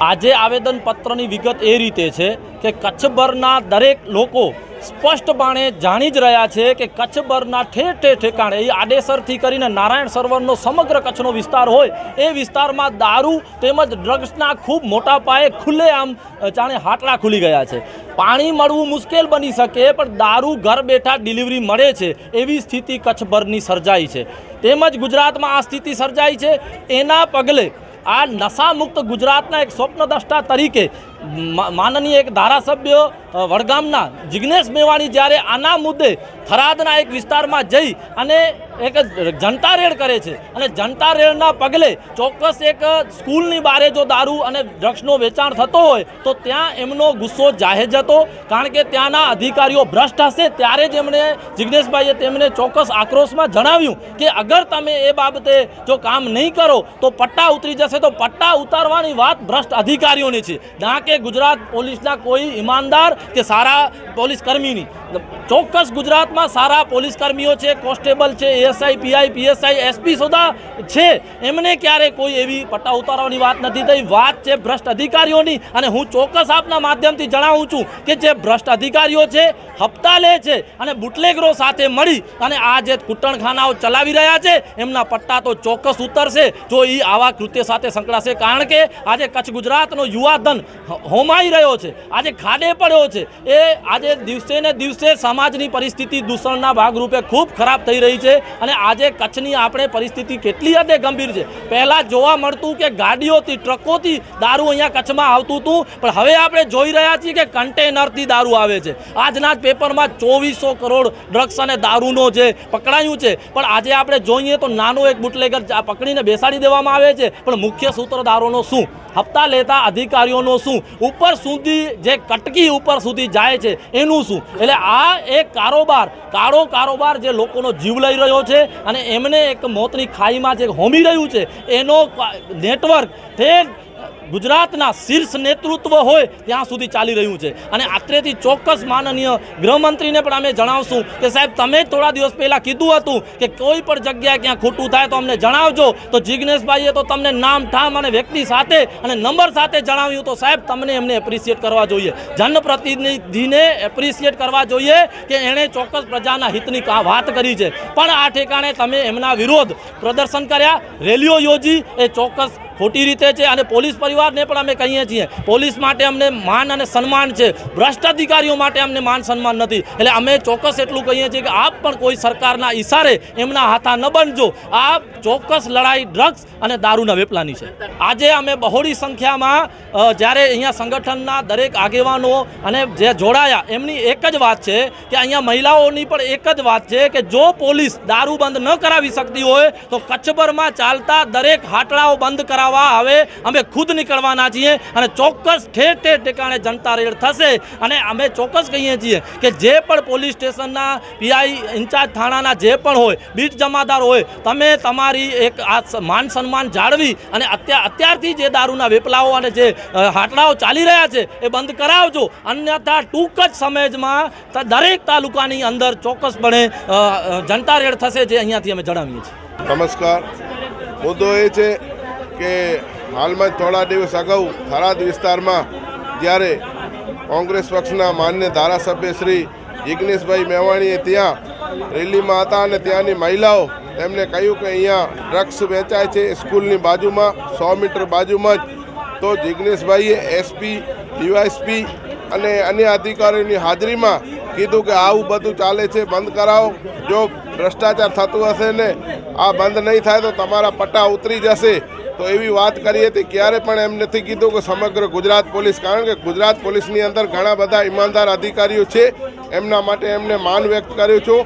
આજે આવેદનપત્રની વિગત એ રીતે છે કે કચ્છભરના દરેક લોકો સ્પષ્ટપણે જાણી જ રહ્યા છે કે કચ્છભરના ઠેર ઠેર ઠેકાણે એ આડેસરથી કરીને નારાયણ સરોવરનો સમગ્ર કચ્છનો વિસ્તાર હોય એ વિસ્તારમાં દારૂ તેમજ ડ્રગ્સના ખૂબ મોટા પાયે ખુલ્લે આમ જાણે હાટલા ખુલી ગયા છે. પાણી મળવું મુશ્કેલ બની શકે, પણ દારૂ ઘર બેઠા ડિલિવરી મળે છે એવી સ્થિતિ કચ્છભરની સર્જાઈ છે. તેમજ ગુજરાતમાં આ સ્થિતિ સર્જાઈ છે. એના પગલે આ નશામુક્ત ગુજરાતના એક સ્વપ્નદ્રષ્ટા તરીકે માનનીય એક ધારાસભ્ય વડગામના જિગ્નેશ મેવાણી જ્યારે આના મુદ્દે થરાદના એક વિસ્તારમાં જઈ અને એક જનતા રેડ કરે છે અને જનતા રેડના પગલે ચોક્કસ એક સ્કૂલની બારે જો દારૂ અને ડ્રગ્સનો વેચાણ થતો હોય તો ત્યાં એમનો ગુસ્સો જાહેર જતો. કારણ કે ત્યાંના અધિકારીઓ ભ્રષ્ટ હશે ત્યારે જ એમણે જિગ્નેશભાઈએ તેમને ચોક્કસ આક્રોશમાં જણાવ્યું કે અગર તમે એ બાબતે જો કામ નહીં કરો તો પટ્ટા ઉતરી જશે. તો પટ્ટા ઉતારવાની વાત ભ્રષ્ટ અધિકારીઓની છે. ના કે ગુજરાત પોલીસના કોઈ ઈમાનદાર કે સારા પોલીસ કર્મીની ચોક્કસ ગુજરાતમાં સારા પોલીસ કર્મીઓ છે, કોન્સ્ટેબલ છે, એએસઆઈ, પીઆઈ, પીએસઆઈ, એસપી સુધા છે. એમને ક્યારે કોઈ એવી પટ્ટા ઉતારવાની વાત નથી થઈ. વાત છે ભ્રષ્ટ અધિકારીઓની અને હું ચોક્કસ આપના માધ્યમથી જણાવું છું કે જે ભ્રષ્ટ અધિકારીઓ છે હપ્તા લે છે અને બુટલેગરો સાથે મળી અને આ જે કુટણખાનાઓ ચલાવી રહ્યા છે, એમના પટ્ટા તો ચોક્કસ ઉતરશે. જો એ આવા કૃત્ય સાથે સંકળાશે, કારણ કે આજે કચ્છ ગુજરાતનો યુવાધન હોમાઈ રહ્યો છે, આજે ખાડે પડ્યો છે. એ આજે દિવસે ને દિવસે સમાજની પરિસ્થિતિ દૂષણના ભાગરૂપે ખૂબ ખરાબ થઈ રહી છે અને આજે કચ્છની આપણે પરિસ્થિતિ કેટલી હદે ગંભીર છે. પહેલાં જોવા મળતું કે ગાડીઓથી, ટ્રકોથી દારૂ અહીંયા કચ્છમાં આવતું હતું, પણ હવે આપણે જોઈ રહ્યા છીએ કે કન્ટેનરથી દારૂ આવે છે. આજના જ પેપરમાં ચોવીસો કરોડ ડ્રગ્સ અને દારૂનો જે પકડાયું છે. પણ આજે આપણે જોઈએ તો નાનો એક બુટલેગર પકડીને બેસાડી દેવામાં આવે છે. પણ મુખ્ય સૂત્રધારોનો શું? હપ્તા લેતા અધિકારીઓનો શું? ઉપર સુધી જે કટકી ઉપર સુધી જાય છે, એનું શું? એટલે આ એક કારોબાર, કાળો કારોબાર જે લોકોનો જીવ લઈ રહ્યો છે અને એમને એક મોતની ખાઈમાં જે હોમી રહ્યું છે, એનો નેટવર્ક ઠેર ગુજરાતના શીર્ષ નેતૃત્વ હોય ત્યાં સુધી ચાલી રહ્યું છે. અને આત્રેથી ચોક્કસ માનનીય ગૃહમંત્રીને પણ અમે જણાવશું કે સાહેબ, તમે થોડા દિવસ પહેલાં કીધું હતું કે કોઈ પણ જગ્યાએ ક્યાં ખોટું થાય તો અમને જણાવજો. તો જિગ્નેશભાઈએ તો તમને નામ, ઠામ અને વ્યક્તિ સાથે અને નંબર સાથે જણાવ્યું. તો સાહેબ, તમને એમને એપ્રિશિએટ કરવા જોઈએ. જનપ્રતિનિધિને એપ્રિશિએટ કરવા જોઈએ કે એણે ચોક્કસ પ્રજાના હિતની વાત કરી છે. પણ આ ઠેકાણે તમે એમના વિરોધ પ્રદર્શન કર્યા. રેલીઓ યોજી, એ ચોક્કસ ખોટી રીતે છે અને પોલીસ પરિવારને પણ અમે કહીએ છીએ. પોલીસ માટે અમને માન અને સન્માન છે. ભ્રષ્ટ અધિકારીઓ માટે અમને માન સન્માન નથી. એટલે અમે ચોક્કસ એટલું કહીએ છીએ કે આપ પણ કોઈ સરકારના ઈશારે એમના હાથા ન બનજો. આ ચોક્કસ લડાઈ, ડ્રગ્સ અને દારૂના વેપલાની છે. આજે અમે બહોળી સંખ્યામાં જ્યારે અહીંયા સંગઠનના દરેક આગેવાનો અને જે જોડાયા, એમની એક જ વાત છે કે અહીંયા મહિલાઓની પણ એક જ વાત છે કે જો પોલીસ દારૂ બંધ ન કરાવી શકતી હોય, તો કચ્છભરમાં ચાલતા દરેક હાટડાઓ બંધ કરાવવા હવે અમે ખુદ નીકળવાના છીએ અને ચોક્કસ ઠેર ઠેર ઠેકાણે જનતા રેડ થશે. અને અમે ચોક્કસ કહીએ છીએ કે જે પણ પોલીસ સ્ટેશનના પીઆઈ ઇન્ચાર્જ થાણાના જે પણ હોય બીટ જમાદાર હોય, તમે તમારી એક આ માન સન્માન જાળવી અને અત્યાર અત્યારથી જે દારૂના વેપલાઓ અને જે હાટલાઓ ચાલી રહ્યા છે, એ બંધ કરાવજો. અન્યથા ટૂંક જ સમયમાં દરેક તાલુકાની અંદર ચોક્કસપણે જનતા રેડ થશે, જે અહીંયાથી અમે જણાવીએ છીએ. નમસ્કાર. મુદ્દો એ છે કે હાલમાં થોડા દિવસ અગાઉ થરાદ વિસ્તારમાં જ્યારે કોંગ્રેસ પક્ષના માન્ય ધારાસભ્ય શ્રી જિગ્નેશભાઈ મેવાણીએ ત્યાં રેલીમાં હતા અને ત્યાંની મહિલાઓ તેમણે કહ્યું કે અહીંયા ડ્રગ્સ વેચાય છે સ્કૂલની બાજુમાં, સો મીટર બાજુમાં જ. તો જિગ્નેશભાઈએ એસપી, ડીવાયસપી અને અન્ય અધિકારીઓની હાજરીમાં કીધું કે આવું બધું ચાલે છે, બંધ કરાવો. જો ભ્રષ્ટાચાર થતું હશે ને આ બંધ નહીં થાય તો તમારા પટ્ટા ઉતરી જશે. તો એવી વાત કરી હતી, ક્યારે પણ એમ નથી કીધું કે સમગ્ર ગુજરાત પોલીસ, કારણ કે ગુજરાત પોલીસની અંદર ઘણા બધા ઈમાનદાર અધિકારીઓ છે, એમના માટે એમને માન વ્યક્ત કર્યું છું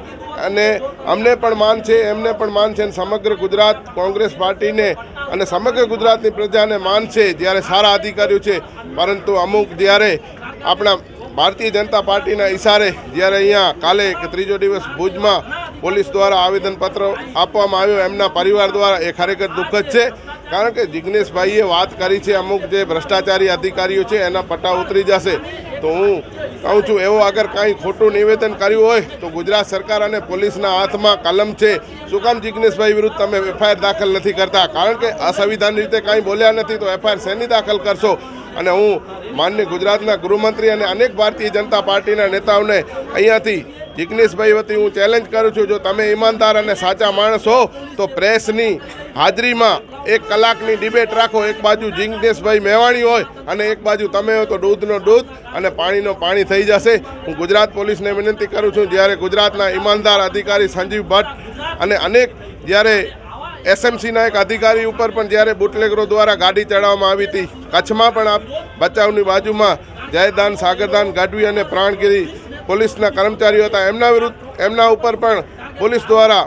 અને અમને પણ માન છે, એમને પણ માન છે અને સમગ્ર ગુજરાત કોંગ્રેસ પાર્ટીને અને સમગ્ર ગુજરાતની પ્રજાને માન છે, જ્યારે સારા અધિકારીઓ છે. પરંતુ અમુક જ્યારે આપણા ભારતીય જનતા પાર્ટીના ઈશારે જ્યારે અહીંયા કાલે કે ત્રીજો દિવસ ભુજમાં પોલીસ દ્વારા આવેદનપત્ર આપવામાં આવ્યું, એમના પરિવાર દ્વારા, એ ખરેખર દુઃખદ છે. કારણ કે જિજ્ઞેશભાઈએ વાત કરી છે અમુક જે ભ્રષ્ટાચારી અધિકારીઓ છે, એના પટ્ટા ઉતરી જશે. તો હું કહું છું, એવો અગર કાંઈ ખોટું નિવેદન કર્યું હોય, તો ગુજરાત સરકાર અને પોલીસના હાથમાં કલમ છે. શું કામ જિજ્ઞેશભાઈ વિરુદ્ધ તમે એફઆઈઆર દાખલ નથી કરતા? કારણ કે અસંવિધાન રીતે કાંઈ બોલ્યા નથી, તો એફઆઈઆર શેની દાખલ કરશો? અને હું માનનીય ગુજરાતના ગૃહમંત્રી અને અનેક ભારતીય જનતા પાર્ટીના નેતાઓને અહીંયાથી જિગ્નેશભાઈ વતી હું ચેલેન્જ કરું છું, જો તમે ઈમાનદાર અને સાચા માણસ હો, તો પ્રેસની હાજરીમાં એક કલાકની ડિબેટ રાખો, એક બાજુ જિગ્નેશભાઈ મેવાણી હોય અને એક બાજુ તમે હો, તો દૂધનો દૂધ અને પાણીનો પાણી થઈ જશે. હું ગુજરાત પોલીસને વિનંતી કરું છું, જ્યારે ગુજરાતના ઈમાનદાર અધિકારી સંજીવ ભટ્ટ અને અનેક જ્યારે એસએમસીના એક અધિકારી ઉપર પણ જ્યારે બુટલેગરો દ્વારા ગાડી ચડાવવામાં આવી હતી, કચ્છમાં પણ આ બચાવની બાજુમાં જયદાન, સાગરદાન, ગાઢવી અને પ્રાણગીરી પોલીસના કર્મચારીઓ હતા. એમના વિરુદ્ધ, એમના ઉપર પણ પોલીસ દ્વારા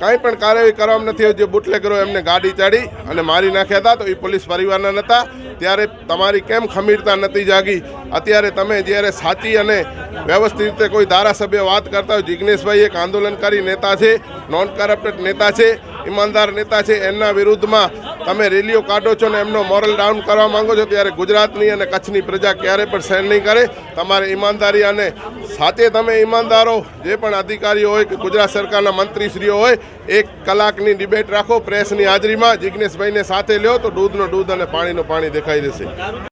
કાંઈ પણ કાર્યવાહી કરવામાં નથી જે બુટલેગરો એમને ગાડી ચડી અને મારી નાખ્યા હતા, તો એ પોલીસ પરિવારના નહોતા ત્યારે તમારી કેમ ખમીરતા નથી જાગી? અત્યારે તમે જ્યારે સાચી અને વ્યવસ્થિત રીતે કોઈ ધારાસભ્ય વાત કરતા હોય જિજ્ઞેશભાઈ એક આંદોલનકારી નેતા છે, નોન કરપ્ટેડ નેતા છે ઈમાનદાર નેતા છે, એમના વિરુદ્ધમાં તમે રેલીઓ કાઢો છો ને એમનો મોરલ ડાઉન કરવા માંગો છો, ત્યારે ગુજરાતની અને કચ્છની પ્રજા ક્યારે પણ સહેન નહીં કરે. તમારે ઈમાનદારી અને સાથે તમે ઈમાનદારો, જે પણ અધિકારીઓ હોય કે ગુજરાત સરકારના મંત્રીશ્રીઓ હોય, એક કલાકની ડિબેટ રાખો, પ્રેસની હાજરીમાં જિજ્ઞેશભાઈને સાથે લ્યો તો દૂધનો દૂધ અને પાણીનો પાણી દેખાઈ જશે.